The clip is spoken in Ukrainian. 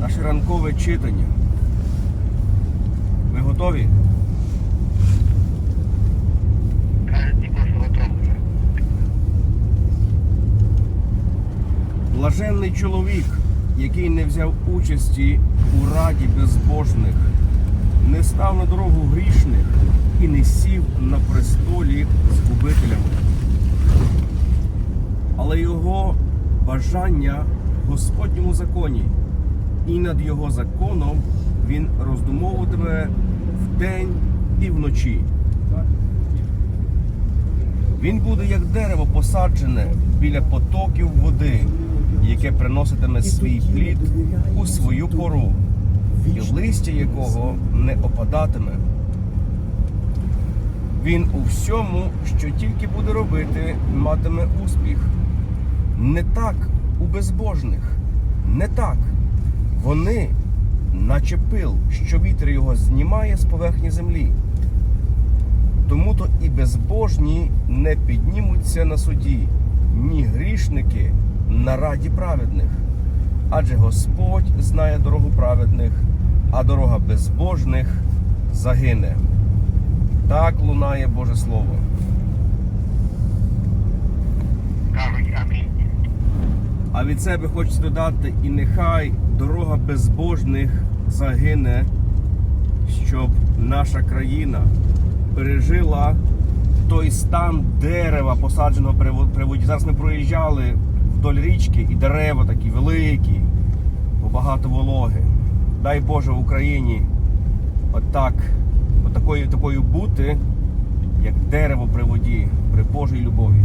наше ранкове читання. Ви готові? Блаженний чоловік, який не взяв участі у раді безбожних, не став на дорогу грішних і не сів на престолі з губителями. Але його бажання в Господньому законі, і над його законом він роздумовуватиме вдень і вночі. Він буде як дерево посаджене біля потоків води, яке приноситиме свій плід у свою пору, і листя якого не опадатиме. Він у всьому, що тільки буде робити, матиме успіх. Не так у безбожних, не так. Вони, наче пил, що вітер його знімає з поверхні землі. Тому то і безбожні не піднімуться на суді, ні грішники на раді праведних. Адже Господь знає дорогу праведних, а дорога безбожних загине. Так лунає Боже Слово. Від себе хочеться додати, і нехай дорога безбожних загине, щоб наша країна пережила той стан дерева, посадженого при воді. Зараз ми проїжджали вдоль річки, і дерева такі великі, багато вологи. Дай Боже Україні отак, отакою такою бути, як дерево при воді, при Божій любові.